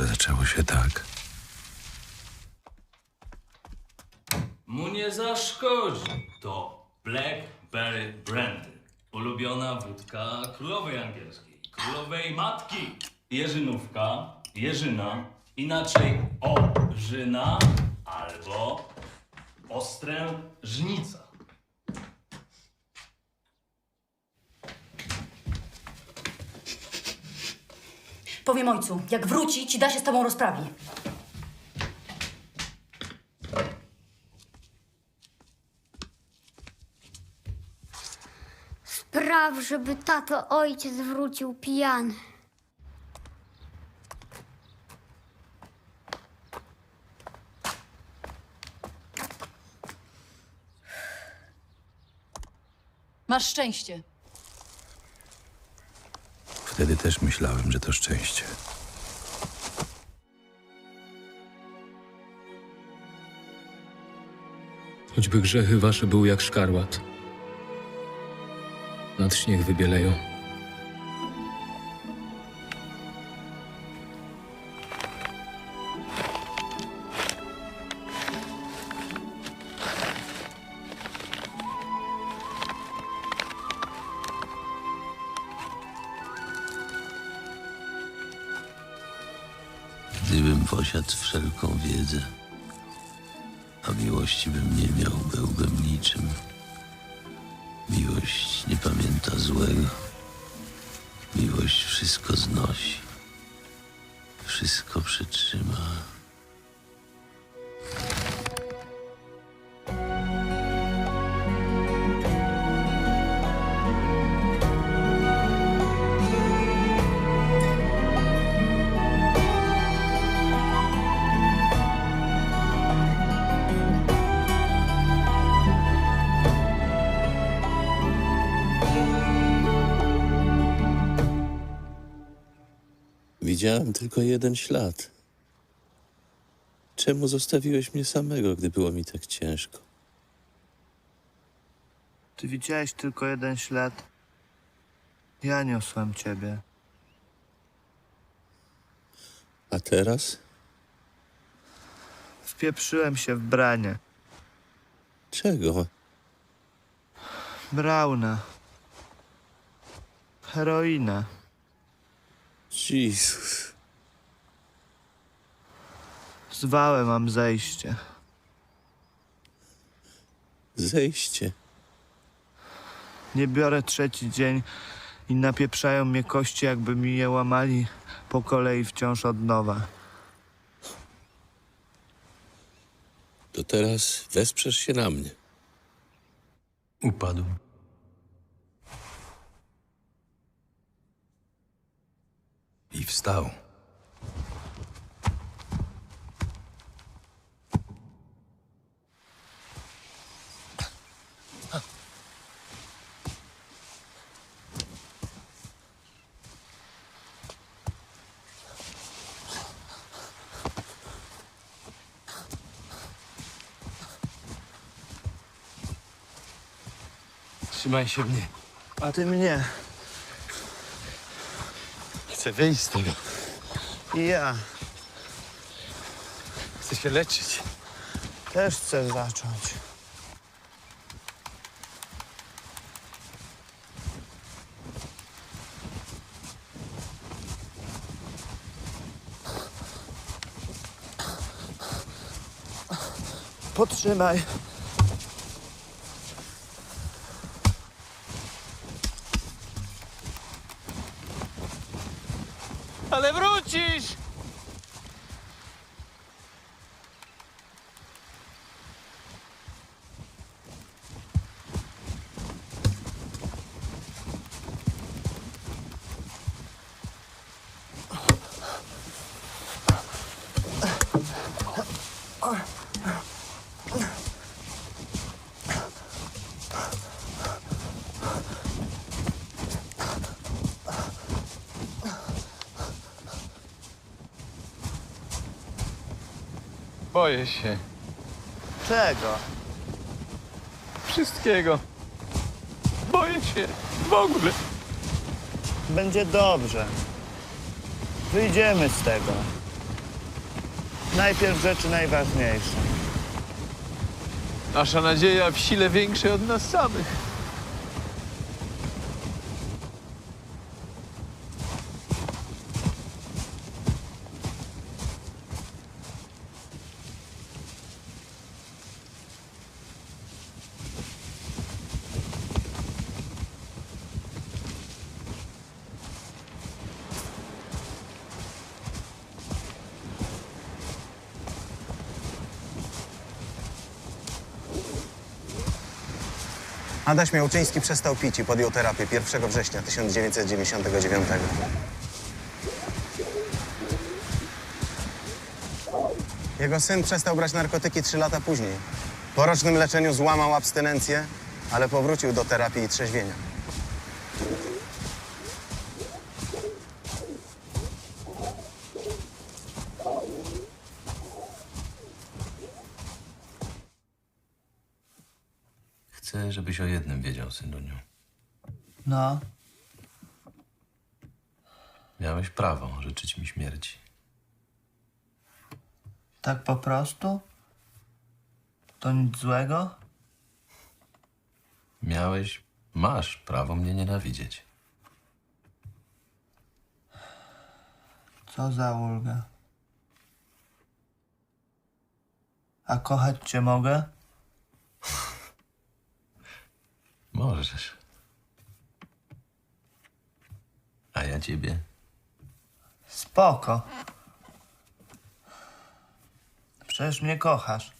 że zaczęło się tak. Mu nie zaszkodzi. To Blackberry Brandy. Ulubiona wódka królowej angielskiej. Królowej matki. Jerzynówka, Jerzyna, inaczej Ożyna albo Ostrężnica. Powiem ojcu, jak wróci, ci da się z tobą rozprawi. Spraw, żeby tato ojciec wrócił pijany. Masz szczęście. Wtedy też myślałem, że to szczęście. Choćby grzechy wasze były jak szkarłat. Nad śnieg wybieleją. Gdybym posiadł wszelką wiedzę, a miłości bym nie miał, byłbym niczym. Miłość nie pamięta złego. Miłość wszystko znosi. Wszystko przytrzyma. Widziałem tylko jeden ślad. Czemu zostawiłeś mnie samego, gdy było mi tak ciężko? Ty widziałeś tylko jeden ślad. Ja niosłem ciebie. A teraz? Wpieprzyłem się w branie. Czego? Brauna. Jezus. Zwałem mam zejście. Zejście. Nie biorę trzeci dzień i napieprzają mnie kości, jakby mi je łamali po kolei wciąż od nowa. To teraz wesprzesz się na mnie. Upadł. Wstał. Trzymaj się mnie. A ty mnie. Chcę wyjść z tego. I ja Chcę się leczyć. też chcę zacząć. Potrzymaj. Ale wrócisz! Boję się. Czego? Wszystkiego. Boję się. W ogóle. Będzie dobrze. Wyjdziemy z tego. Najpierw rzeczy najważniejsze. Nasza nadzieja w sile większej od nas samych. Adaś Miałczyński przestał pić i podjął terapię 1 września 1999. Jego syn przestał brać narkotyki 3 lata później. Po rocznym leczeniu złamał abstynencję, ale powrócił do terapii i trzeźwienia. Chcę, żebyś o jednym wiedział, synuniu. No, Miałeś prawo życzyć mi śmierci. tak po prostu? To nic złego? Miałeś, masz prawo mnie nienawidzieć. Co za ulga. A kochać cię mogę? Możesz. A ja ciebie. Spoko. Przecież mnie kochasz.